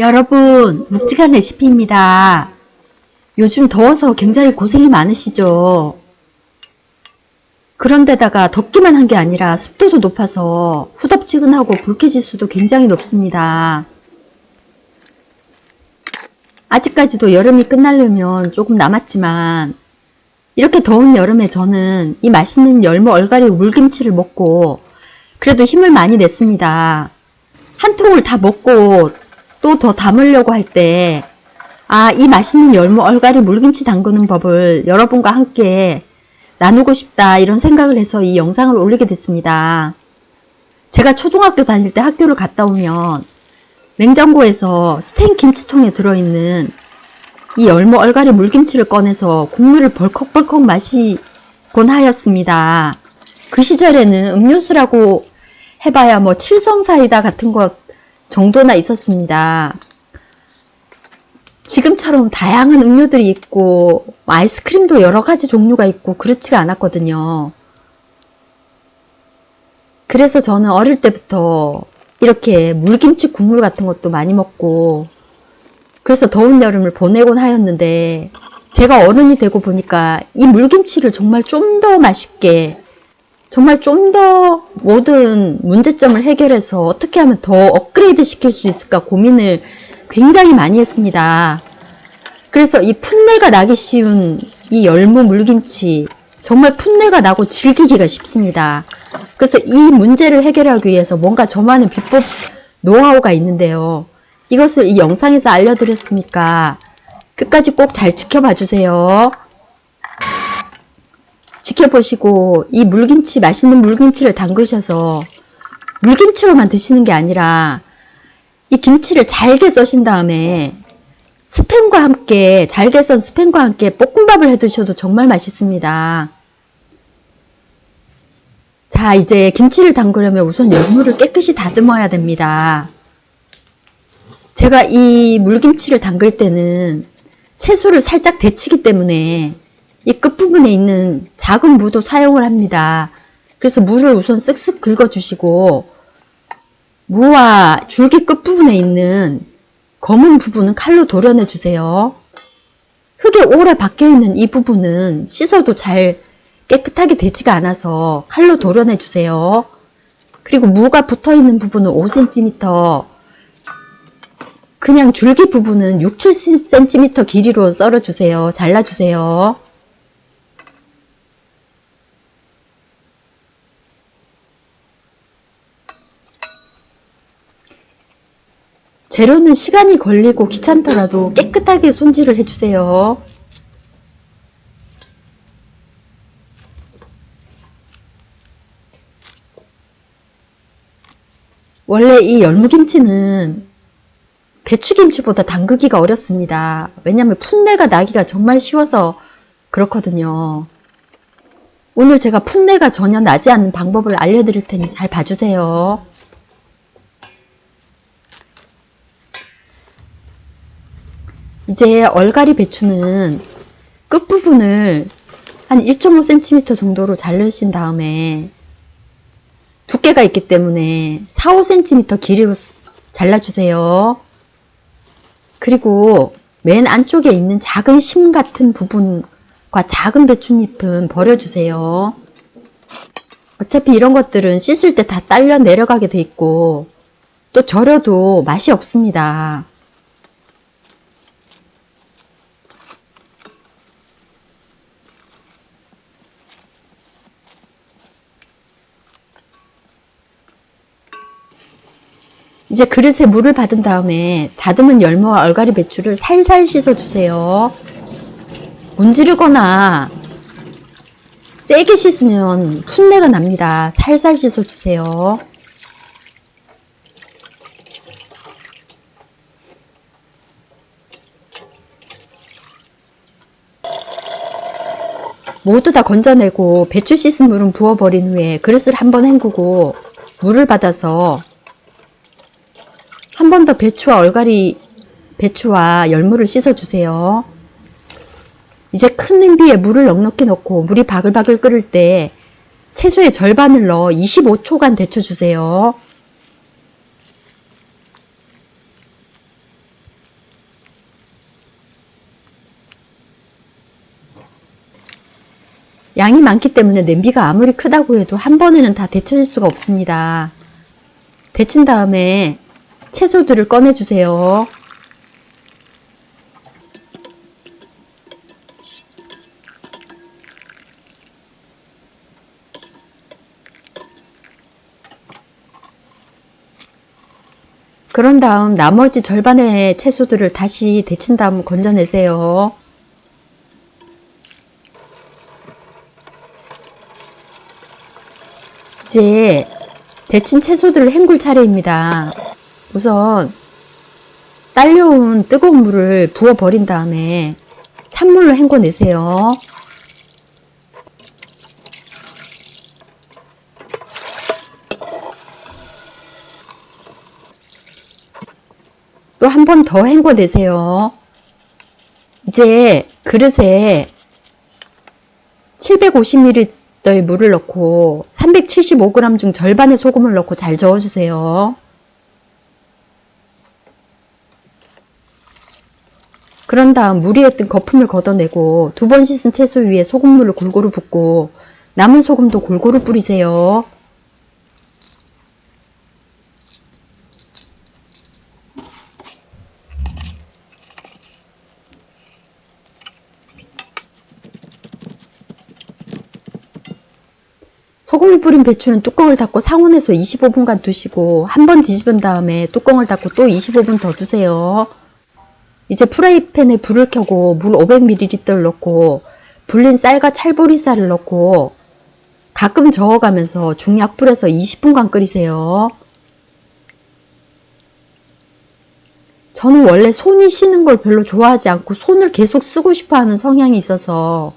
여러분, 묵직한 레시피입니다. 요즘 더워서 굉장히 고생이 많으시죠? 그런데다가 덥기만 한 게 아니라 습도도 높아서 후덥지근하고 불쾌지수도 굉장히 높습니다. 아직까지도 여름이 끝나려면 조금 남았지만 이렇게 더운 여름에 저는 이 맛있는 열무 얼갈이 물김치를 먹고 그래도 힘을 많이 냈습니다. 한 통을 다 먹고 또 더 담으려고 할 때, 아, 이 맛있는 열무 얼갈이 물김치 담그는 법을 여러분과 함께 나누고 싶다, 이런 생각을 해서 이 영상을 올리게 됐습니다. 제가 초등학교 다닐 때 학교를 갔다 오면 냉장고에서 스텐 김치통에 들어있는 이 열무 얼갈이 물김치를 꺼내서 국물을 벌컥벌컥 마시곤 하였습니다. 그 시절에는 음료수라고 해봐야 뭐 칠성사이다 같은 것 정도나 있었습니다. 지금처럼 다양한 음료들이 있고 아이스크림도 여러 가지 종류가 있고 그렇지가 않았거든요. 그래서 저는 어릴 때부터 이렇게 물김치 국물 같은 것도 많이 먹고 그래서 더운 여름을 보내곤 하였는데 제가 어른이 되고 보니까 이 물김치를 정말 좀 더 맛있게 정말 좀 더 모든 문제점을 해결해서 어떻게 하면 더 업그레이드 시킬 수 있을까 고민을 굉장히 많이 했습니다. 그래서 이 풋내가 나기 쉬운 이 열무 물김치 정말 풋내가 나고 즐기기가 쉽습니다. 그래서 이 문제를 해결하기 위해서 뭔가 저만의 비법 노하우가 있는데요. 이것을 이 영상에서 알려드렸으니까 끝까지 꼭 잘 지켜봐 주세요. 지켜보시고 이 물김치 맛있는 물김치를 담그셔서 물김치로만 드시는 게 아니라 이 김치를 잘게 써신 다음에 스팸과 함께 잘게 썬 스팸과 함께 볶음밥을 해 드셔도 정말 맛있습니다. 자 이제 김치를 담그려면 우선 열무를 깨끗이 다듬어야 됩니다. 제가 이 물김치를 담글 때는 채소를 살짝 데치기 때문에 이 끝부분에 있는 작은 무도 사용을 합니다. 그래서 무를 우선 쓱쓱 긁어주시고 무와 줄기 끝부분에 있는 검은 부분은 칼로 도려내 주세요. 흙에 오래 박혀 있는 이 부분은 씻어도 잘 깨끗하게 되지가 않아서 칼로 도려내 주세요. 그리고 무가 붙어 있는 부분은 5cm, 그냥 줄기 부분은 6, 7cm 길이로 썰어 주세요. 잘라 주세요. 재료는 시간이 걸리고 귀찮더라도 깨끗하게 손질을 해주세요. 원래 이 열무김치는 배추김치보다 담그기가 어렵습니다. 왜냐하면 풋내가 나기가 정말 쉬워서 그렇거든요. 오늘 제가 풋내가 전혀 나지 않는 방법을 알려드릴 테니 잘 봐주세요. 이제 얼갈이 배추는 끝부분을 한 1.5cm 정도로 자르신 다음에 두께가 있기 때문에 4, 5cm 길이로 잘라주세요. 그리고 맨 안쪽에 있는 작은 심 같은 부분과 작은 배춧잎은 버려주세요. 어차피 이런 것들은 씻을 때 다 딸려 내려가게 돼 있고 또 절여도 맛이 없습니다. 이제 그릇에 물을 받은 다음에 다듬은 열무와 얼갈이 배추를 살살 씻어주세요. 문지르거나 세게 씻으면 풋내가 납니다. 살살 씻어주세요. 모두 다 건져내고 배추 씻은 물은 부어버린 후에 그릇을 한번 헹구고 물을 받아서 한 번 더 배추와 얼갈이, 배추와 열무를 씻어주세요. 이제 큰 냄비에 물을 넉넉히 넣고 물이 바글바글 끓을 때 채소의 절반을 넣어 25초간 데쳐주세요. 양이 많기 때문에 냄비가 아무리 크다고 해도 한 번에는 다 데쳐질 수가 없습니다. 데친 다음에 채소들을 꺼내주세요. 그런 다음 나머지 절반의 채소들을 다시 데친 다음 건져내세요. 이제 데친 채소들을 헹굴 차례입니다. 우선 딸려온 뜨거운 물을 부어 버린 다음에 찬물로 헹궈내세요. 또 한 번 더 헹궈내세요. 이제 그릇에 750ml의 물을 넣고 375g 중 절반의 소금을 넣고 잘 저어주세요. 그런 다음 뜬 거품을 걷어내고 두 번 씻은 채소 위에 소금물을 골고루 붓고 남은 소금도 골고루 뿌리세요. 소금을 뿌린 배추는 뚜껑을 닫고 상온에서 25분간 두시고 한 번 뒤집은 다음에 뚜껑을 닫고 또 25분 더 두세요. 이제 프라이팬에 불을 켜고 물 500ml를 넣고 불린 쌀과 찰보리쌀을 넣고 가끔 저어가면서 중약불에서 20분간 끓이세요. 저는 원래 손이 쉬는 걸 별로 좋아하지 않고 손을 계속 쓰고 싶어 하는 성향이 있어서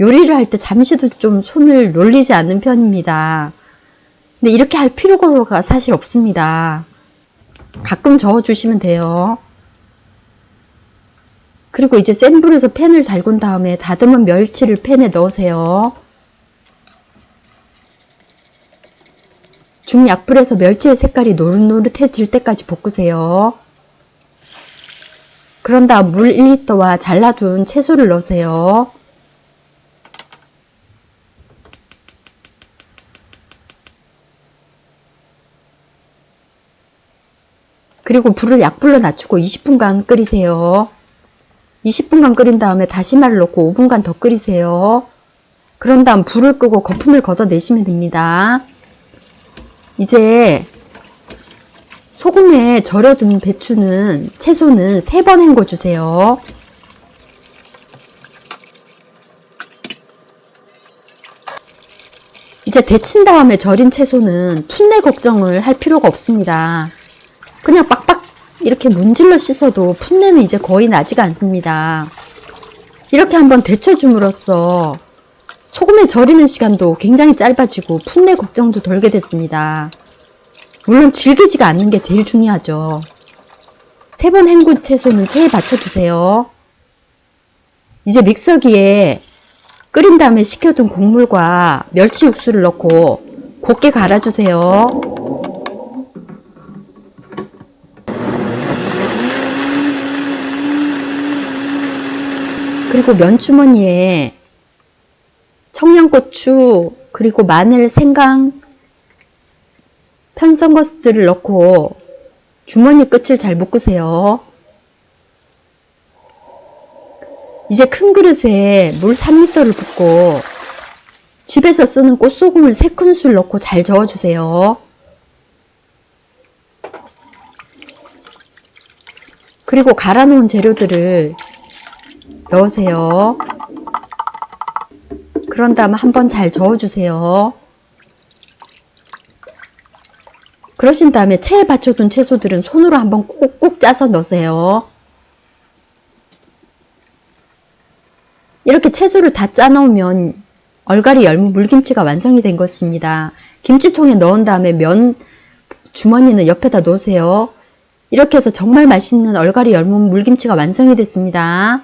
요리를 할 때 잠시도 좀 손을 놀리지 않는 편입니다. 근데 이렇게 할 필요가 사실 없습니다. 가끔 저어주시면 돼요. 그리고 이제 센 불에서 팬을 달군 다음에 다듬은 멸치를 팬에 넣으세요. 중약불에서 멸치의 색깔이 노릇노릇해질 때까지 볶으세요. 그런 다음 물 1리터와 잘라둔 채소를 넣으세요. 그리고 불을 약불로 낮추고 20분간 끓이세요. 20분간 끓인 다음에 다시마를 넣고 5분간 더 끓이세요. 그런 다음 불을 끄고 거품을 걷어내시면 됩니다. 이제 소금에 절여둔 배추는 채소는 3번 헹궈 주세요. 이제 데친 다음에 절인 채소는 풋내 걱정을 할 필요가 없습니다. 그냥 빡빡 이렇게 문질러 씻어도 풋내는 이제 거의 나지가 않습니다. 이렇게 한번 데쳐줌으로써 소금에 절이는 시간도 굉장히 짧아지고 풋내 걱정도 덜게 됐습니다. 물론 질기지가 않는 게 제일 중요하죠. 세 번 헹군 채소는 체에 받쳐두세요. 이제 믹서기에 끓인 다음에 식혀둔 곡물과 멸치 육수를 넣고 곱게 갈아주세요. 그리고 면주머니에 청양고추, 그리고 마늘, 생강, 편성 거스들을 넣고 주머니 끝을 잘 묶으세요. 이제 큰 그릇에 물 3리터를 붓고 집에서 쓰는 꽃소금을 3큰술 넣고 잘 저어주세요. 그리고 갈아 놓은 재료들을 넣으세요. 그런 다음 한번 잘 저어주세요. 그러신 다음에 체에 받쳐둔 채소들은 손으로 한번 꾹꾹 짜서 넣으세요. 이렇게 채소를 다 짜놓으면 얼갈이 열무 물김치가 완성이 된 것입니다. 김치통에 넣은 다음에 면 주머니는 옆에다 놓으세요. 이렇게 해서 정말 맛있는 얼갈이 열무 물김치가 완성이 됐습니다.